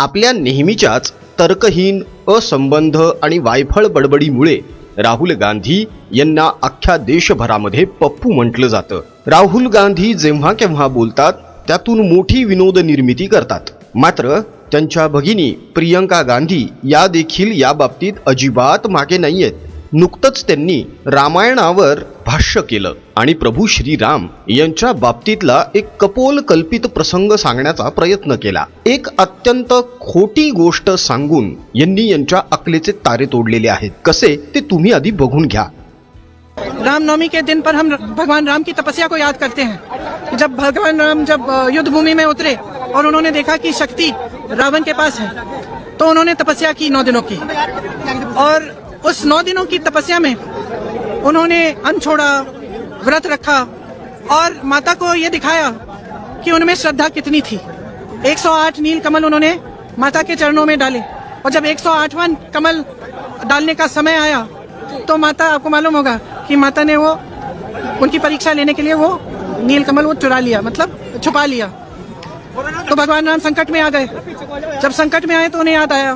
आपल्या नेहमीच्याच तर्कहीन असंबंध आणि वायफळ बडबडीमुळे राहुल गांधी यांना अख्ख्या देशभरामध्ये पप्पू म्हटलं जातं. राहुल गांधी जेव्हा केव्हा बोलतात त्यातून मोठी विनोद निर्मिती करतात. मात्र त्यांच्या भगिनी प्रियंका गांधी या देखील या बाबतीत अजिबात मागे नाही आहेत नुकतंच त्यांनी रामायणावर भाष्य केलं. आणि प्रभू श्रीराम यांच्या बाबतीतला एक कपोल कल्पित प्रसंग सांगण्याचा प्रयत्न केला. एक अत्यंत खोटी गोष्ट सांगून यांनी यांच्या अकलेचे तारे तोडलेले आहेत. कसे? ते तुम्ही आधी बघून घ्या. रामनवमी के दिन पर हम भगवान राम की तपस्या को याद करते हैं। जब भगवान राम जब युद्ध भूमि में उतरे और उन्होंने देखा कि शक्ति रावण के पास है तो उन्होंने तपस्या की नौ दिनों की। और उस नौ दिनों की तपस्या में उन्होंने अन्न छोड़ा व्रत रखा और माता को ये दिखाया कि उनमें श्रद्धा कितनी थी। 108 नील कमल उन्होंने माता के चरणों में डाले और जब 108वां कमल डालने का समय आया तो माता, आपको मालूम होगा कि माता ने वो, उनकी परीक्षा लेने के लिए वो नील कमल वो चुरा लिया मतलब छुपा लिया। तो भगवान राम संकट में आ गए। जब संकट में आए तो उन्हें याद आया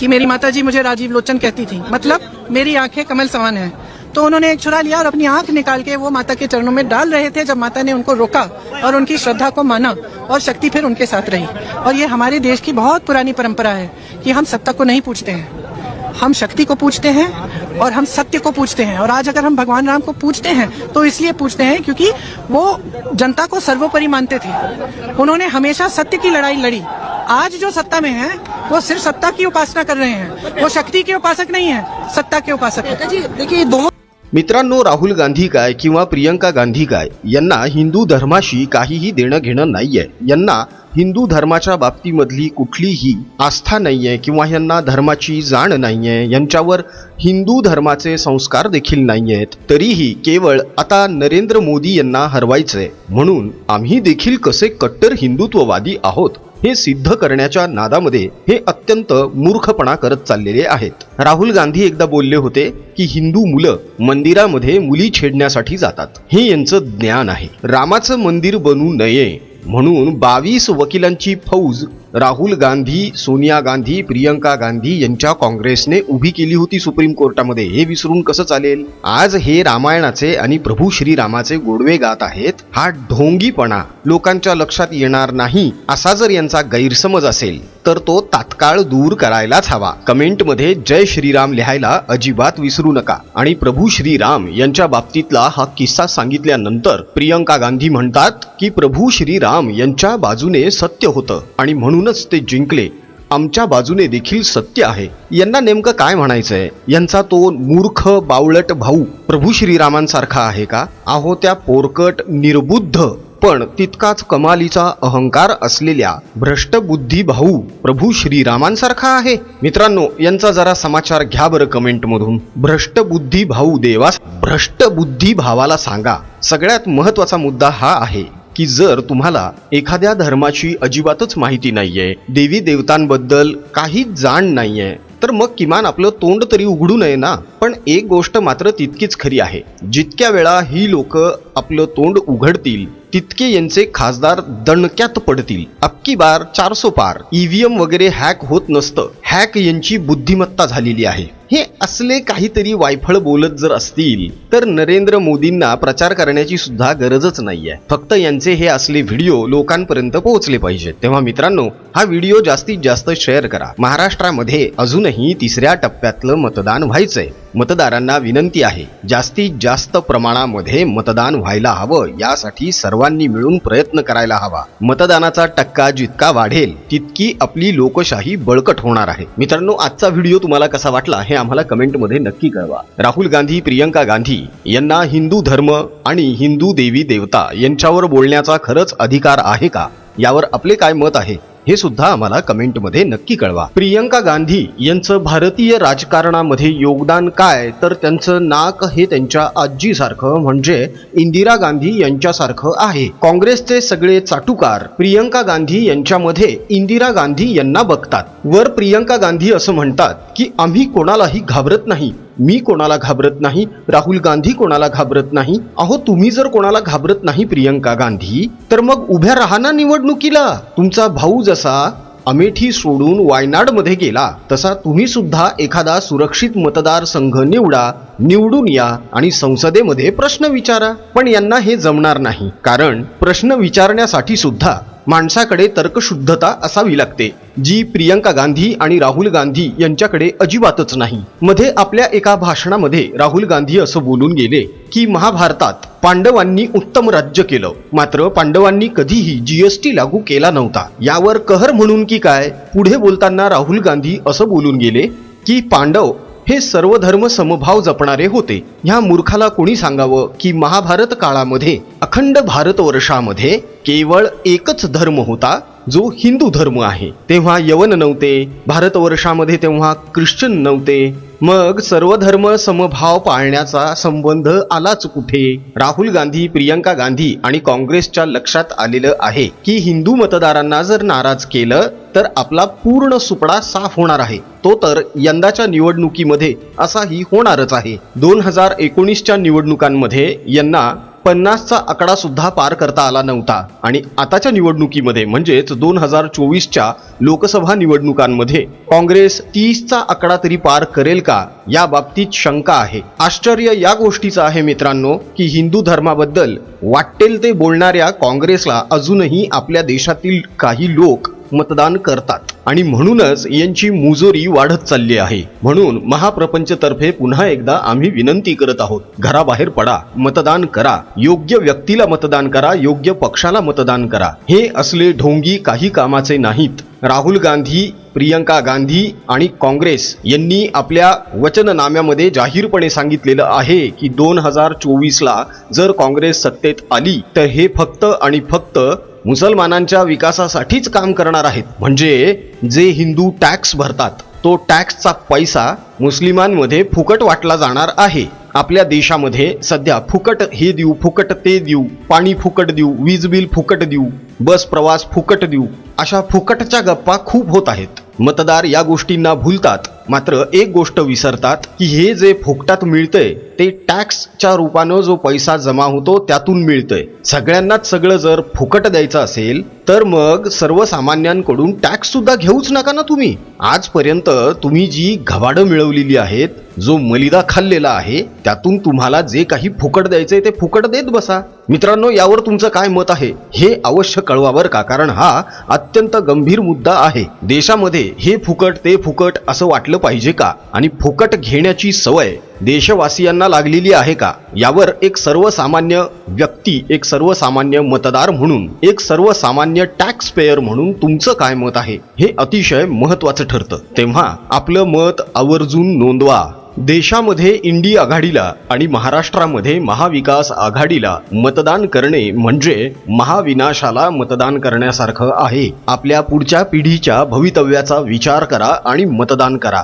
कि मेरी माता जी मुझे राजीव लोचन कहती थी। मतलब मेरी आँखें कमल समान है। तो उन्होंने एक छुरा लिया और अपनी आँख निकाल के वो माता के चरणों में डाल रहे थे, जब माता ने उनको रोका और उनकी श्रद्धा को माना और शक्ति फिर उनके साथ रही। और ये हमारे देश की बहुत पुरानी परंपरा है कि हम सत्ता को नहीं पूछते हैं। हम शक्ति को पूछते हैं और हम सत्य को पूछते हैं। और आज अगर हम भगवान राम को पूछते हैं तो इसलिए पूछते हैं क्योंकि वो जनता को सर्वोपरि मानते थे। उन्होंने हमेशा सत्य की लड़ाई लड़ी। आज जो सत्ता में है वो सिर्फ सत्ता की उपासना कर रहे हैं। वो शक्ति के उपासक नहीं है सत्ता के उपासक है। देखिए दोनों मित्रांनो राहुल गांधी काय किंवा प्रियंका गांधी काय यांना हिंदू धर्माशी काहीही देणं घेणं नाहीये. यांना हिंदू धर्माच्या बाबतीमधली कुठलीही आस्था नाहीये किंवा यांना धर्माची जाण नाहीये. यांच्यावर हिंदू धर्माचे संस्कार देखील नाहीयेत. तरीही केवळ आता नरेंद्र मोदी यांना हरवायचंय. म्हणून आम्ही देखील कसे कट्टर हिंदुत्ववादी आहोत? हे सिद्ध करण्याच्या नादामध्ये हे अत्यंत मूर्खपणा करत चाललेले आहेत. राहुल गांधी एकदा बोलले होते की हिंदू मुलं मंदिरामध्ये मुली छेडण्यासाठी जातात. हे यांचं ज्ञान आहे. रामाचं मंदिर बनू नये म्हणून बावीस वकिलांची फौज राहुल गांधी सोनिया गांधी प्रियंका गांधी यांच्या काँग्रेसने उभी केली होती सुप्रीम कोर्टामध्ये. हे विसरून कसं चालेल? आज हे रामायणाचे आणि प्रभू श्रीरामाचे गोडवे गात आहेत. हा ढोंगीपणा लोकांच्या लक्षात येणार नाही असा जर यांचा गैरसमज असेल तर तो तात्काळ दूर करायलाच हवा. कमेंटमध्ये जय श्रीराम लिहायला अजिबात विसरू नका. आणि प्रभू श्रीराम यांच्या बाबतीतला हा किस्सा सांगितल्यानंतर प्रियंका गांधी म्हणतात की प्रभू श्रीराम यांच्या बाजूने सत्य होतं. आणि म्हणून म्हणूनच ते जिंकले. आमच्या बाजूने देखील सत्य आहे. यांना नेमकं काय म्हणायचंय? यांचा तो मूर्ख बावळट भाऊ प्रभू श्रीरामांसारखा आहे का? आहो त्या पोरकट निर्बुद्ध. पण तितकाच कमालीचा अहंकार असलेल्या भ्रष्टबुद्धी भाऊ प्रभू श्रीरामांसारखा आहे. मित्रांनो यांचा जरा समाचार घ्या बरं कमेंटमधून. भ्रष्टबुद्धी भाऊ देवास भ्रष्टबुद्धी भावाला सांगा. सगळ्यात महत्त्वाचा मुद्दा हा आहे. की जर तुम्हाला एखाद्या धर्माची अजिबातच माहिती नाहीये देवी देवतांबद्दल काही जाण नाहीये तर मग किमान आपलं तोंड तरी उघडू नये ना? पण एक गोष्ट मात्र तितकीच खरी आहे. जितक्या वेळा ही लोक आपलं तोंड उघडतील तितके यांचे खासदार दणक्यात पडतील. अक्की बार चारसो पार. ईव्हीएम वगैरे हॅक होत नसतं. हॅक यांची बुद्धिमत्ता झालेली आहे. हे असले काहीतरी वायफळ बोलत जर असतील तर नरेंद्र मोदींना प्रचार करण्याची सुद्धा गरजच नाहीये. फक्त यांचे हे असले व्हिडिओ लोकांपर्यंत पोहोचले पाहिजेत. तेव्हा मित्रांनो हा व्हिडिओ जास्तीत जास्त शेअर करा. महाराष्ट्रामध्ये अजूनही तिसऱ्या टप्प्यातलं मतदान व्हायचंय. मतदारांना विनंती आहे जास्तीत जास्त प्रमाणामध्ये मतदान व्हायला हवं यासाठी सर्वांनी मिळून प्रयत्न करायला हवा. मतदानाचा टक्का जितका वाढेल तितकी आपली लोकशाही बळकट होणार आहे. मित्रांनो आजचा व्हिडिओ तुम्हाला कसा वाटला हे आम्हाला कमेंटमध्ये नक्की कळवा. राहुल गांधी प्रियंका गांधी यांना हिंदू धर्म आणि हिंदू देवी देवता यांच्यावर बोलण्याचा खरंच अधिकार आहे का? यावर आपले काय मत आहे? हे सुद्धा आम्हाला कमेंटमध्ये नक्की कळवा. प्रियंका गांधी यांचं भारतीय राजकारणामध्ये योगदान काय? तर त्यांचं नाक हे त्यांच्या आजीसारखं म्हणजे इंदिरा गांधी यांच्यासारखं आहे. काँग्रेसचे सगळे चाटुकार प्रियंका गांधी यांच्यामध्ये इंदिरा गांधी यांना बघतात. वर प्रियंका गांधी असं म्हणतात की आम्ही कोणालाही घाबरत नाही. मी कोणाला घाबरत नाही राहुल गांधी कोणाला घाबरत नाही अहो तुम्ही जर कोणाला घाबरत नाही प्रियंका गांधी तर मग उभ्या राहा ना निवडणुकीला. तुमचा भाऊ जसा अमेठी सोडून वायनाडमध्ये गेला तसा तुम्ही सुद्धा एखादा सुरक्षित मतदारसंघ निवडा निवडून या आणि संसदेमध्ये प्रश्न विचारा. पण यांना हे जमणार नाही कारण प्रश्न विचारण्यासाठी सुद्धा माणसाकडे तर्कशुद्धता असावी लागते जी प्रियंका गांधी आणि राहुल गांधी यांच्याकडे अजिबातच नाही. मध्ये आपल्या एका भाषणामध्ये राहुल गांधी असं बोलून गेले की महाभारतात पांडवांनी उत्तम राज्य केलं मात्र पांडवांनी कधीही जीएसटी लागू केला नव्हता. यावर कहर म्हणून की काय? पुढे बोलताना राहुल गांधी असं बोलून गेले की पांडव हे सर्व धर्म समभाव जपणारे होते. ह्या मूर्खाला कोणी सांगावं की महाभारत काळामध्ये अखंड भारतवर्षामध्ये केवळ एकच धर्म होता जो हिंदू धर्म आहे. तेव्हा यवन नव्हते भारतवर्षामध्ये तेव्हा ख्रिश्चन नव्हते मग सर्वधर्म समभाव पाळण्याचा संबंध आलाच कुठे? राहुल गांधी प्रियंका गांधी आणि काँग्रेसच्या लक्षात आलेलं आहे की हिंदू मतदारांना जर नाराज केलं तर आपला पूर्ण सुपडा साफ होणार आहे. तो तर यंदाच्या निवडणुकीमध्ये असाही होणारच आहे. दोन हजार एकोणीसच्या निवडणुकांमध्ये यांना पन्नासचा आकडा सुद्धा पार करता आला नव्हता. आणि आताच्या निवडणुकीमध्ये म्हणजेच दोन हजार चोवीसच्या लोकसभा निवडणुकांमध्ये काँग्रेस तीसचा आकडा तरी पार करेल का? या बाबतीत शंका आहे. आश्चर्य या गोष्टीचं आहे मित्रांनो की हिंदू धर्माबद्दल वाटेल ते बोलणाऱ्या काँग्रेसला अजूनही आपल्या देशातील काही लोक मतदान करतात. आणि म्हणूनच यांची मुजोरी वाढत चालली आहे. म्हणून महाप्रपंचतर्फे पुन्हा एकदा आम्ही विनंती करत आहोत. घराबाहेर पडा मतदान करा. योग्य व्यक्तीला मतदान करा योग्य पक्षाला मतदान करा. हे असले ढोंगी काही कामाचे नाहीत. राहुल गांधी प्रियंका गांधी आणि काँग्रेस यांनी आपल्या वचननाम्यामध्ये जाहीरपणे सांगितलेलं आहे की दोन हजार चोवीसला जर काँग्रेस सत्तेत आली तर हे फक्त आणि फक्त मुसलमानांच्या विकासासाठीच काम करणार आहेत. म्हणजे जे हिंदू टॅक्स भरतात तो टॅक्सचा पैसा मुस्लिमांमध्ये फुकट वाटला जाणार आहे. आपल्या देशामध्ये सध्या फुकट हे देऊ फुकट ते देऊ पाणी फुकट देऊ वीज बिल फुकट देऊ बस प्रवास फुकट देऊ अशा फुकटच्या गप्पा खूप होत आहेत. मतदार या गोष्टींना भूलतात. मात्र एक गोष्ट विसरतात की हे जे फुकटात मिळतंय ते टॅक्सच्या रूपानं जो पैसा जमा होतो त्यातून मिळतंय. सगळ्यांनाच सगळं जर फुकट द्यायचं असेल तर मग सर्वसामान्यांकडून टॅक्स सुद्धा घेऊच नका ना तुम्ही. आजपर्यंत तुम्ही जी घबाडं मिळवलेली आहेत जो मलिदा खाल्लेला आहे त्यातून तुम्हाला जे काही फुकट द्यायचंय ते फुकट देत बसा. मित्रांनो यावर तुमचं काय मत आहे? हे अवश्य कळवा बरं का? कारण हा अत्यंत गंभीर मुद्दा आहे. देशामध्ये हे फुकट ते फुकट असं वाटलं पाहिजे का? आणि फुकट घेण्याची सवय देशवासियांना लागलेली आहे का? यावर एक सर्वसामान्य व्यक्ती एक सर्वसामान्य मतदार म्हणून एक सर्वसामान्य टॅक्स पेयर म्हणून तुमचं काय मत आहे? हे अतिशय महत्वाचं ठरतं. तेव्हा आपलं मत आवर्जून नोंदवा. देशामध्ये इंडी आघाडीला आणि महाराष्ट्रामध्ये महाविकास आघाडीला मतदान करणे म्हणजे महाविनाशाला मतदान करण्यासारखं आहे. आपल्या पुढच्या पिढीच्या भवितव्याचा विचार करा आणि मतदान करा.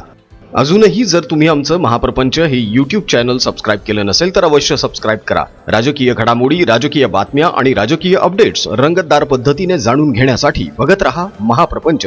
अजूनही जर तुम्ही आमचं महाप्रपंच हे यूट्यूब चॅनल सबस्क्राईब केलं नसेल तर अवश्य सबस्क्राईब करा. राजकीय घडामोडी राजकीय बातम्या आणि राजकीय अपडेट्स रंगतदार पद्धतीने जाणून घेण्यासाठी बघत रहा महाप्रपंच.